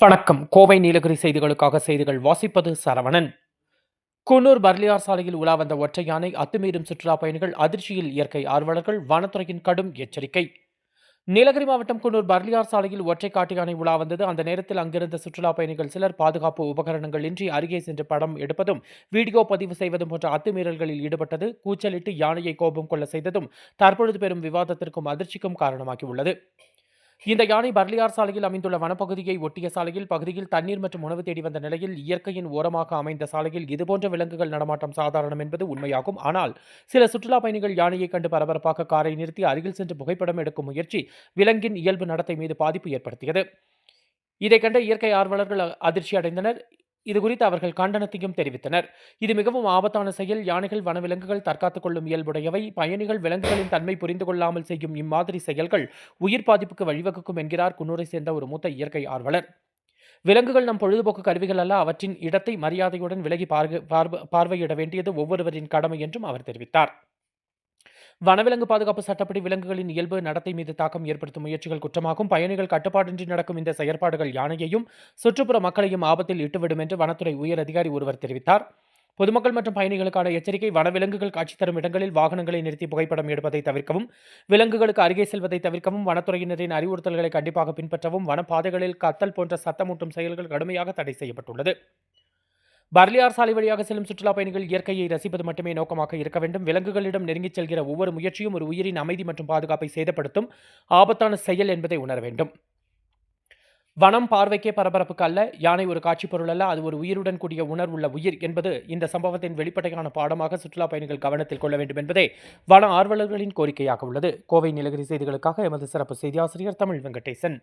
வணக்கம். கோவை நீலகிரி செய்திகளுக்காக செய்திகள் வாசிப்பது சரவணன். குன்னூர் பர்லியார் சாலையில் உலா வந்த ஒற்றை யானை அத்துமீறும் சுற்றுலா பயணிகள் அதிர்ச்சியில் இயற்கை ஆர்வலர்கள் வனத்துறையின் கடும் எச்சரிக்கை. நீலகிரி மாவட்டம் குன்னூர் பர்லியார் சாலையில் ஒற்றை காட்டு யானை உலா வந்தது. அந்த நேரத்தில் அங்கிருந்த சுற்றுலா பயணிகள் சிலர் பாதுகாப்பு உபகரணங்கள் இன்றி அருகே சென்று படம் எடுப்பதும் வீடியோ பதிவு செய்வதும் போன்ற அத்துமீறல்களில் ஈடுபட்டது. கூச்சலிட்டு யானையை கோபம் கொள்ள செய்ததும் தற்பொழுது பெரும் விவாதத்திற்கும் அதிர்ச்சிக்கும் காரணமாகியுள்ளது. இந்த யானை பர்லியார் சாலையில் அமைந்துள்ள வனப்பகுதியை ஒட்டிய சாலையில் பகுதியில் தண்ணீர் மற்றும் உணவு தேடி வந்த நிலையில் இயற்கையின் ஓரமாக அமைந்த சாலையில் இதுபோன்ற விலங்குகள் நடமாட்டம் சாதாரணம் என்பது உண்மையாகும். ஆனால் சில சுற்றுலா பயணிகள் யானையை கண்டு பரபரப்பாக காரை நிறுத்தி அருகில் சென்று புகைப்படம் எடுக்கும் முயற்சி விலங்கின் இயல்பு நடத்தை மீது பாதிப்பு ஏற்படுத்தியது. இதை கண்ட இயற்கை ஆர்வலர்கள் அதிர்ச்சி அடைந்தனர் இது குறித்து அவர்கள் கண்டனத்தையும் தெரிவித்தனர். இது மிகவும் ஆபத்தான செயல். யானைகள் வனவிலங்குகள் தற்காத்துக் கொள்ளும் இயல்புடையவை. பயணிகள் விலங்குகளின் தன்மை புரிந்து கொள்ளாமல் செய்யும் இம்மாதிரி செயல்கள் உயிர் பாதிப்புக்கு வழிவகுக்கும் என்கிறார் குன்னூரை சேர்ந்த ஒரு மூத்த இயற்கை ஆர்வலர். விலங்குகள் நம் பொழுதுபோக்கு கருவிகள் அல்ல அவற்றின் இடத்தை மரியாதையுடன் விலகி பார்வையிட வேண்டியது ஒவ்வொருவரின் கடமை என்றும் அவர் தெரிவித்தார். வனவிலங்கு பாதுகாப்பு சட்டப்படி விலங்குகளின் இயல்பு நடத்தை மீது தாக்கம் ஏற்படுத்தும் முயற்சிகள் குற்றமாகும். பயணிகள் கட்டுப்பாடின்றி நடக்கும் இந்த செயற்பாடுகள் யானையையும் சுற்றுப்புற மக்களையும் ஆபத்தில் இட்டுவிடும் என்று வனத்துறை உயர் அதிகாரி ஒருவர் தெரிவித்தார். பொதுமக்கள் மற்றும் பயணிகளுக்கான எச்சரிக்கை வனவிலங்குகள் காட்சி தரும் இடங்களில் வாகனங்களை நிறுத்தி புகைப்படம் எடுப்பதை தவிர்க்கவும் விலங்குகளுக்கு அருகே செல்வதை தவிர்க்கவும் வனத்துறையினரின் அறிவுறுத்தல்களை கண்டிப்பாக பின்பற்றவும் வனப்பாதைகளில் கத்தல் போன்ற சத்தமூட்டும் செயல்கள் கடுமையாக தடை செய்யப்பட்டுள்ளது. பர்லியார் சாலை வழியாக செல்லும் சுற்றுலாப் பயணிகள் இயற்கையை ரசிப்பது மட்டுமே நோக்கமாக இருக்க வேண்டும். விலங்குகளிடம் நெருங்கிச் செல்கிற ஒவ்வொரு முயற்சியும் ஒரு உயிரின் அமைதி மற்றும் பாதுகாப்பை சேதப்படுத்தும் ஆபத்தான செயல் என்பதை உணர வேண்டும். வனம் பார்வைக்கே பரபரப்புக்கு அல்ல யானை ஒரு காட்சிப் பொருள் அல்ல அது ஒரு உயிருடன் கூடிய உணர்வுள்ள உயிர் என்பது இந்த சம்பவத்தின் வெளிப்படையான பாடமாக சுற்றுலா பயணிகள் கவனத்தில் கொள்ள வேண்டும் என்பதே வன ஆர்வலர்களின் கோரிக்கையாக உள்ளது. கோவை நிலகிரி செய்திகளுக்காக எமது சிறப்பு செய்தி ஆசிரியர் தமிழ் வெங்கடேசன்.